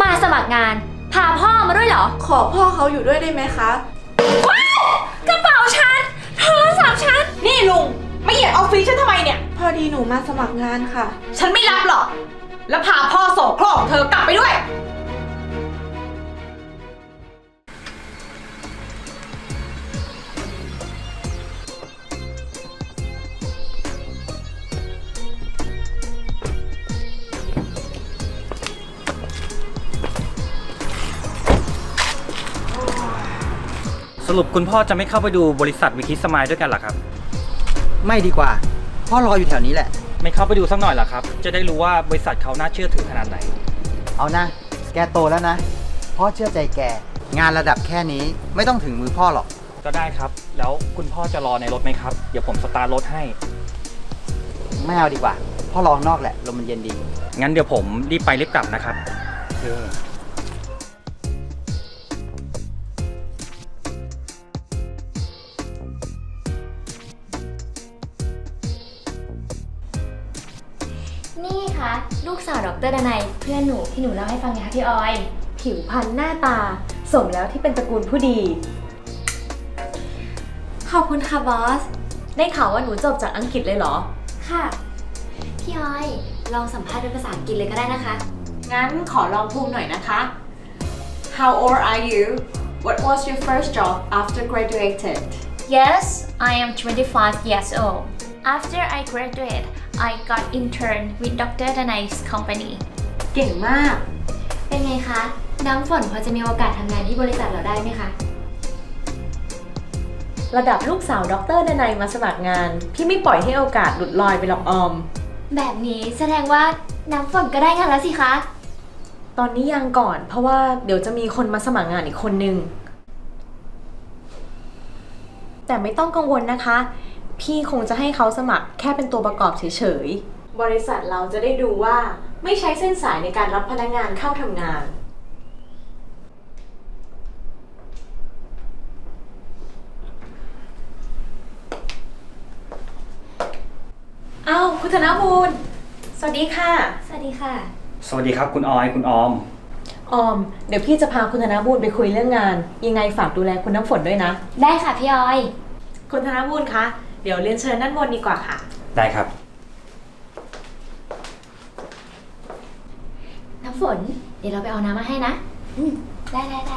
มาสมัครงาน พาพ่อมาด้วยเหรอ ขอพ่อเขาอยู่ด้วยได้ไหมคะกระเป๋าฉันโทรศัพท์ฉัน นี่ลุง ไม่เหยียดออฟฟิศฉันทำไมเนี่ย พอดีหนูมาสมัครงานค่ะ ฉันไม่รับหรอก แล้วพาพ่อโสโครกของเธอกลับไปด้วย รุปคุณพ่อจะไม่เข้าไปดูบริษัทวิคิสมายด้วยกันเหรอครับ ไม่ดีกว่า พ่อรออยู่แถวนี้แหละ ไม่เข้าไปดูสักหน่อยเหรอครับ จะได้รู้ว่าบริษัทเขาน่าเชื่อถือขนาดไหน เอานะ แกโตแล้วนะ พ่อเชื่อใจแก งานระดับแค่นี้ไม่ต้องถึงมือพ่อหรอก ก็ได้ครับ แล้วคุณพ่อจะรอในรถไหมครับ เดี๋ยวผมสตาร์ทรถให้ ไม่เอาดีกว่า พ่อรองนอกแหละ ลมมันเย็นดี งั้นเดี๋ยวผมรีบไปรีบกลับนะครับนี่ ดรดนัยเพื่อนหนูที่หนูเล่าให้ฟังไงคะพี่ออย ผิวพรรณหน้าตา สมแล้วที่เป็นตระกูลผู้ดี ขอบคุณค่ะบอส ได้ข่าวว่าหนูจบจากอังกฤษเลยเหรอ ค่ะ พี่ออย ลองสัมภาษณ์เป็นภาษาอังกฤษเลยก็ได้นะคะ งั้นขอลองภูมิหน่อยนะคะ How old are you What was your first job after graduated Yes I am 25 years old After I graduate I got intern with Dr. Danai's company เก่งมาก เป็นไงคะ น้ำฝนพอจะมีโอกาสทำงานที่บริษัทเราได้ไหมคะ ระดับลูกสาวด็อกเตอร์ดนัยมาสมัครงาน พี่ไม่ปล่อยให้โอกาสหลุดลอยไปหรอกออม แบบนี้แสดงว่าน้ำฝนก็ได้งานแล้วสิคะ ตอนนี้ยังก่อน เพราะว่าเดี๋ยวจะมีคนมาสมัครงานอีกคนนึง แต่ไม่ต้องกังวลนะคะ พี่คงจะให้เขาสมัครแค่เป็นตัวประกอบเฉยๆบริษัทเราจะได้ดูว่าไม่ใช้เส้นสายในการรับพนักงานเข้าทำงาน อ้าวคุณธนบูรณ์สวัสดีค่ะ สวัสดีค่ะ สวัสดีครับคุณออยคุณออม ออม เดี๋ยวพี่จะพาคุณธนบูรณ์ไปคุยเรื่องงาน ยังไงฝากดูแลคุณน้ำฝนด้วยนะ ได้ค่ะพี่ออย คุณธนบูรณ์คะ เดี๋ยวเรียนเชิญด้านบนดีกว่าค่ะ ได้ครับ น้ำฝน เดี๋ยวเราไปเอาน้ำมาให้นะ อืม ได้ได้ได้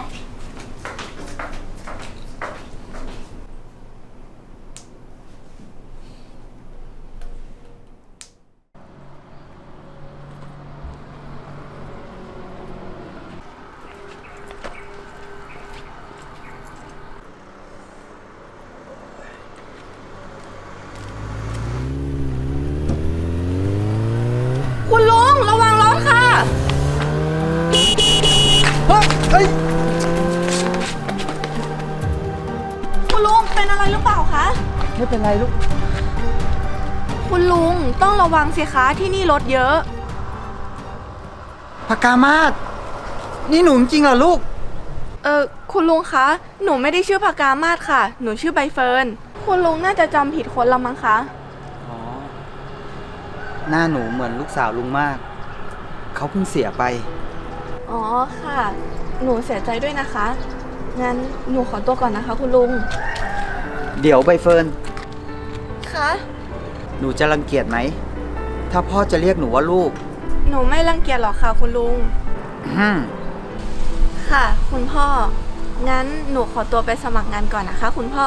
ไม่เป็นไรลูก คุณลุงต้องระวังสิคะที่นี่รถเยอะพกามาศนี่หนูจริงเหรอลูก เออคุณลุงคะ หนูไม่ได้ชื่อพากามาศค่ะ หนูชื่อใบเฟิร์น คุณลุงน่าจะจำผิดคนละมั้งคะ อ๋อ หน้าหนูเหมือนลูกสาวลุงมาก เขาเพิ่งเสียไป อ๋อค่ะ หนูเสียใจด้วยนะคะ งั้นหนูขอตัวก่อนนะคะ คุณลุง เดี๋ยวใบเฟิร์นคะ หนูจะรังเกียจไหม ถ้าพ่อจะเรียกหนูว่าลูกหนูไม่รังเกียจหรอกค่ะคุณลุง อืมค่ะ คุณพ่อ งั้นหนูขอตัวไปสมัครงานก่อนนะคะ คุณพ่อ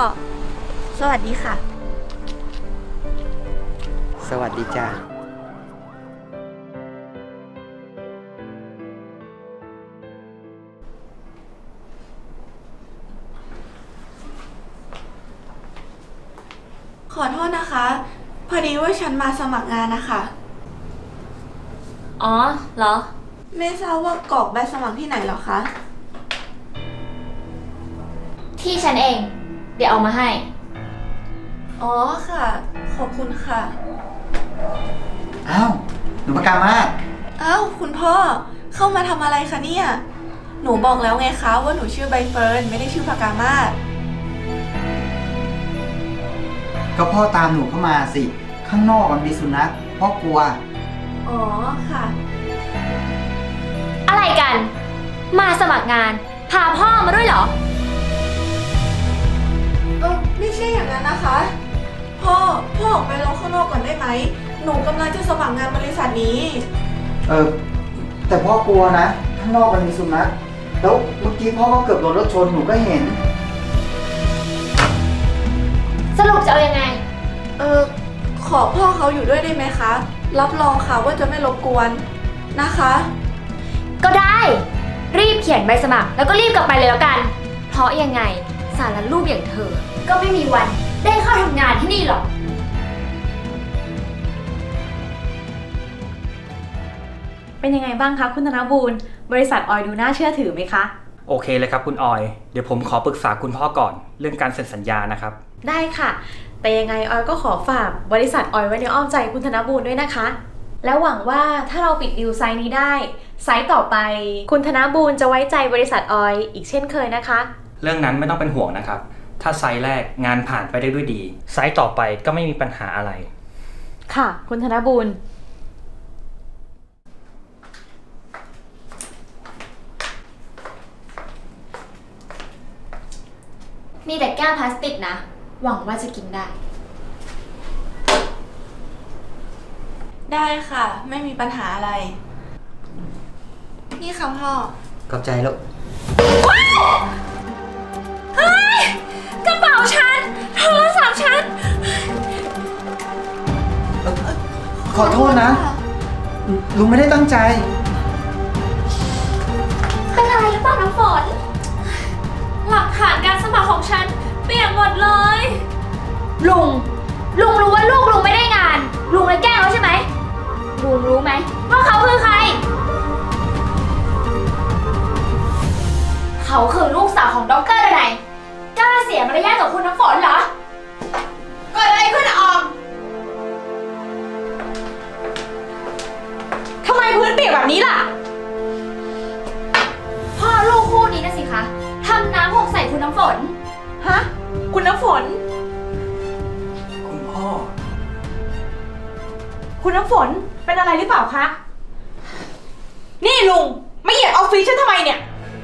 สวัสดีค่ะ สวัสดีจ้า ขอโทษนะคะ พอดีว่าฉันมาสมัครงานนะคะ อ๋อเหรอ ไม่ทราบว่ากรอกใบสมัครที่ไหนเหรอคะ ที่ฉันเอง เดี๋ยวเอามาให้ อ๋อค่ะ ขอบคุณค่ะ อ้าวหนูพกามาศอ้าวคุณพ่อเข้ามาทำอะไรคะเนี่ย หนูบอกแล้วไงคะว่าหนูชื่อใบเฟิร์นไม่ได้ชื่อพากามาศ ก็พ่อตามหนูเข้ามาสิ ข้างนอกมันมีสุนัขพ่อกลัว อ๋อค่ะ อะไรกัน มาสมัครงาน พาพ่อมาด้วยเหรอ เออไม่ใช่อย่างนั้นนะคะ พ่อ พ่อออกไปรอข้างนอกก่อนได้ไหม หนูกำลังจะสมัครงานบริษัทนี้ เออ แต่พ่อกลัวนะ ข้างนอกมันมีสุนัขแล้วเมื่อกี้พ่อก็เกือบโดนรถชนหนูก็เห็น สรุปจะเอายังไง เออขอพ่อเขาอยู่ด้วยได้ไหมคะ รับรองค่ะว่าจะไม่รบกวนนะคะ ก็ได้ รีบเขียนใบสมัคร แล้วก็รีบกลับไปเลยแล้วกัน เพราะยังไงสารลูกอย่างเธอ ก็ไม่มีวันได้เข้าทำงานที่นี่หรอก เป็นยังไงบ้างคะคุณธนบูรณ์บริษัทออยดูน่าเชื่อถือไหมคะ โอเคเลยครับคุณออย เดี๋ยวผมขอปรึกษาคุณพ่อก่อน เรื่องการเซ็นสัญญานะครับ ได้ค่ะ แต่ยังไงออยก็ขอฝากบริษัทออยไว้ในอ้อมใจคุณธนบูรณ์ด้วยนะคะ แล้วหวังว่าถ้าเราปิดดีลไซต์นี้ได้ ไซต์ต่อไป คุณธนบูรณ์จะไว้ใจบริษัทออยอีกเช่นเคยนะคะ เรื่องนั้นไม่ต้องเป็นห่วงนะครับ ถ้าไซต์แรกงานผ่านไปได้ด้วยดี ไซต์ต่อไปก็ไม่มีปัญหาอะไร ค่ะ คุณธนบูรณ์ มีแต่แก้วพลาสติกนะ หวังว่าจะกินได้ ได้ค่ะ ไม่มีปัญหาอะไร นี่ค่ะพ่อ ขอบใจแล้วกระเป๋าฉัน โทรศัพท์ฉัน ขอโทษนะ ลุงไม่ได้ตั้งใจ หมดเลย ลุง ลุงรู้ว่าลูกลุงไม่ได้งาน ลุงเลยแกล้งเขาใช่ไหม ลุงรู้ไหมว่าเขาคือใคร เขาคือลูกสาวของด็อกเตอร์อะไรกล้าเสียมารยาทกับคุณน้ำฝนเหรอเกิดอะไรขึ้นอะออมทำไมพื้นเปียกแบบนี้ล่ะ พ่อลูกคู่นี้นะสิคะทำน้ำหกใส่คุณน้ำฝน ฮะ คุณน้ำฝน คุณพ่อ คุณน้ำฝนเป็นอะไรหรือเปล่าคะ นี่ลุงไม่เหยียดออฟฟิศฉันทำไมเนี่ย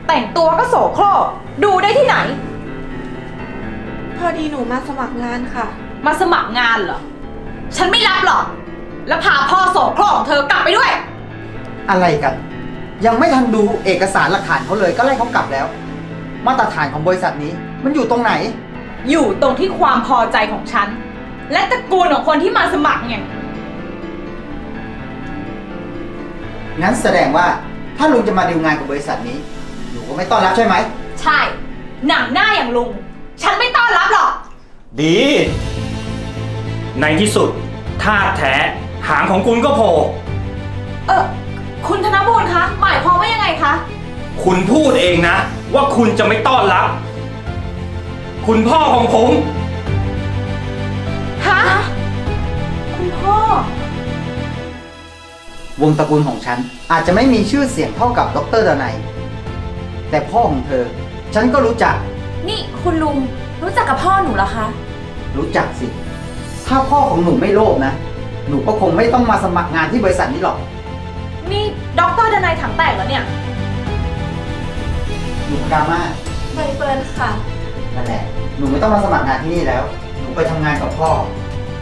แต่งตัวก็โสโครกดูได้ที่ไหน พอดีหนูมาสมัครงานค่ะ มาสมัครงานเหรอ ฉันไม่รับหรอก แล้วพาพ่อโสโครกของเธอกลับไปด้วย อะไรกัน ยังไม่ทันดูเอกสารหลักฐานเขาเลยก็ไล่เขากลับแล้ว มาตรฐานของบริษัทนี้มันอยู่ตรงไหน อยู่ตรงที่ความพอใจของฉัน และตระกูลของคนที่มาสมัครไงงั้นแสดงว่าถ้าลุงจะมาดีลงานกับบริษัทนี้หนูก็ไม่ต้อนรับใช่ไหม ใช่ หนังหน้าอย่างลุง ฉันไม่ต้อนรับหรอก ดี ในที่สุดท่าแท้หางของคุณก็โผล่เออคุณธนบูรณ์คะ หมายความว่ายังไงคะ คุณพูดเองนะ ว่าคุณจะไม่ต้อนรับ คุณพ่อของผม ฮะ คุณพ่อ วงตระกูลของฉัน อาจจะไม่มีชื่อเสียงเท่ากับดรดนัย แต่พ่อของเธอ ฉันก็รู้จัก นี่คุณลุงรู้จักกับพ่อหนูเหรอคะ รู้จักสิ ถ้าพ่อของหนูไม่โลภนะ หนูก็คงไม่ต้องมาสมัครงานที่บริษัทนี้หรอก นี่ด็อกเตอร์ดนายถังแตกแล้วเนี่ย หนูกามา ใบเฟิร์นค่ะ นั่นแหละ หนูไม่ต้องมาสมัครงานที่นี่แล้ว หนูไปทำงานกับพ่อ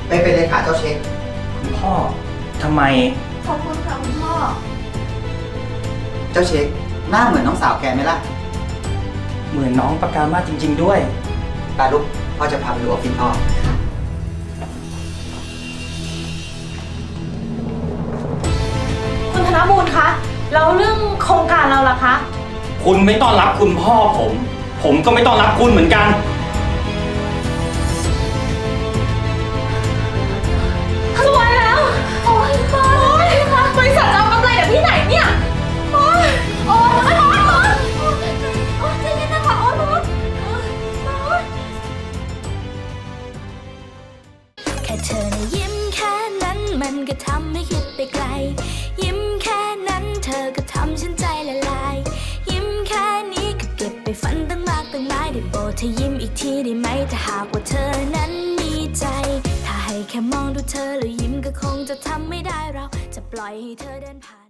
ไปเป็นเลขาเจ้าเช็ค คุณพ่อทำไม ขอบคุณค่ะคุณพ่อ เจ้าเช็ค หน้าเหมือนน้องสาวแกไหมล่ะเหมือนน้องปากกามาจริง ๆ ด้วย ตาลุกพ่อจะพาไปดูออฟฟิศพ่อ คุณธนบูรณ์คะแล้วเรื่องโครงการเราล่ะคะ คุณไม่ต้อนรับคุณพ่อผม ผมก็ไม่ต้อนรับคุณเหมือนกันสวยแล้ว โอ้ยบอยบริษัทจะเอากำไรจากที่ไหนเนี่ย โอ้ยโอ้ยโอ้ยโอ้ยโอ้ยโอ้ยใจเย็นนะคะโอ้ยโอ้ยโอ้ยแค่เธอนะยิ้มแค่นั้นมันก็ทำให้คิดไปไกล ปล่อยให้เธอเดินผ่าน